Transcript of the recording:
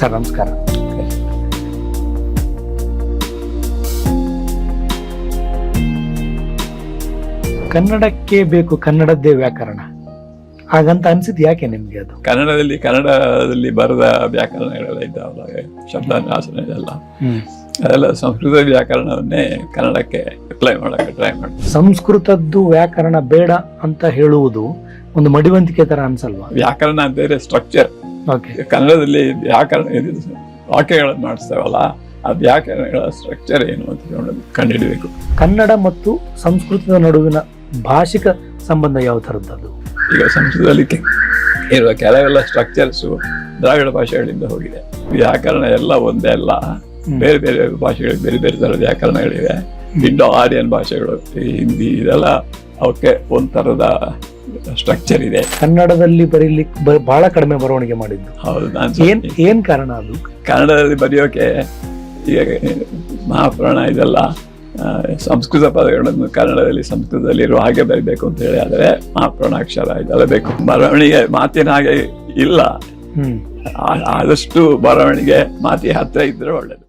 Sir ನಮಸ್ಕಾರ. ಕನ್ನಡಕ್ಕೆ ಬೇಕು ಕನ್ನಡದ್ದೇ ವ್ಯಾಕರಣ. ಹಾಗಂತ ಅನ್ಸಿದ್ ಯಾಕೆ ನಿಮ್ಗೆ ಅದು? ಕನ್ನಡದಲ್ಲಿ ಕನ್ನಡದಲ್ಲಿ ಬರದ ವ್ಯಾಕರಣಗಳೆಲ್ಲ ಇದ್ದಾವಲ್ಲ ಶಬ್ದಾನ್ಯಾಸನ ಇದೆಲ್ಲ. ಅದೆಲ್ಲ ಸಂಸ್ಕೃತ ವ್ಯಾಕರಣವನ್ನೇ ಕನ್ನಡಕ್ಕೆ ಅಪ್ಲೈ ಮಾಡಕ್ಕೆ ಟ್ರೈ ಮಾಡಿ ಸಂಸ್ಕೃತದ್ದು ವ್ಯಾಕರಣ ಬೇಡ ಅಂತ ಹೇಳುವುದು ಒಂದು ಮಡಿವಂತಿಕೆ ತರ ಅನ್ಸಲ್ವಾ? ವ್ಯಾಕರಣ ಅಂತಂದ್ರೆ ಸ್ಟ್ರಕ್ಚರ್ ಕನ್ನಡದಲ್ಲಿ ವ್ಯಾಕರಣ ಇದು ವಾಕ್ಯಗಳನ್ನು ಮಾಡಿಸ್ತೇವಲ್ಲ ಆ ವ್ಯಾಕರಣಗಳ ಸ್ಟ್ರಕ್ಚರ್ ಏನು ಅಂತ ನೋಡೋದು ಕಂಡುಹಿಡಬೇಕು. ಕನ್ನಡ ಮತ್ತು ಸಂಸ್ಕೃತದ ನಡುವಿನ ಭಾಷಿಕ ಸಂಬಂಧ ಯಾವ ಥರದ್ದು ಈಗ ಸಂಸ್ಕೃತದಲ್ಲಿ ಇರುವ ಕೆಲವೆಲ್ಲ ಸ್ಟ್ರಕ್ಚರ್ಸು ದ್ರಾವಿಡ ಭಾಷೆಗಳಿಂದ ಹೋಗಿದೆ. ವ್ಯಾಕರಣ ಎಲ್ಲ ಒಂದೇ ಅಲ್ಲ. ಬೇರೆ ಬೇರೆ ಭಾಷೆಗಳಿಗೆ ಬೇರೆ ಬೇರೆ ಥರದ ವ್ಯಾಕರಣಗಳಿವೆ. ಇಂಡೋ ಆರ್ಯನ್ ಭಾಷೆಗಳು ಹಿಂದಿ ಇದೆಲ್ಲ ಅವಕ್ಕೆ ಒಂಥರದ ಸ್ಟ್ರಕ್ಚರ್ ಇದೆ. ಕನ್ನಡದಲ್ಲಿ ಬರೀಲಿಕ್ಕೆ ಬಹಳ ಕಡಿಮೆ ಬರವಣಿಗೆ ಮಾಡಿದ್ದು ಹೌದು ನಾನು ಏನ್ ಏನ್ ಕಾರಣ ಅದು? ಕನ್ನಡದಲ್ಲಿ ಬರೆಯೋಕೆ ಈಗ ಮಹಾಪುರಾಣ ಇದೆಲ್ಲ ಸಂಸ್ಕೃತ ಪದಗಳನ್ನು ಕನ್ನಡದಲ್ಲಿ ಸಂಸ್ಕೃತದಲ್ಲಿ ಇರುವ ಹಾಗೆ ಬರೀಬೇಕು ಅಂತ ಹೇಳಿ ಆದರೆ ಮಹಾಪುರಾಣ ಅಕ್ಷರ ಇದೆಲ್ಲ ಬೇಕು. ಬರವಣಿಗೆ ಮಾತಿನ ಹಾಗೆ ಇಲ್ಲ. ಆದಷ್ಟು ಬರವಣಿಗೆ ಮಾತಿ ಹತ್ತಿರ ಇದ್ರೆ ಒಳ್ಳೇದು.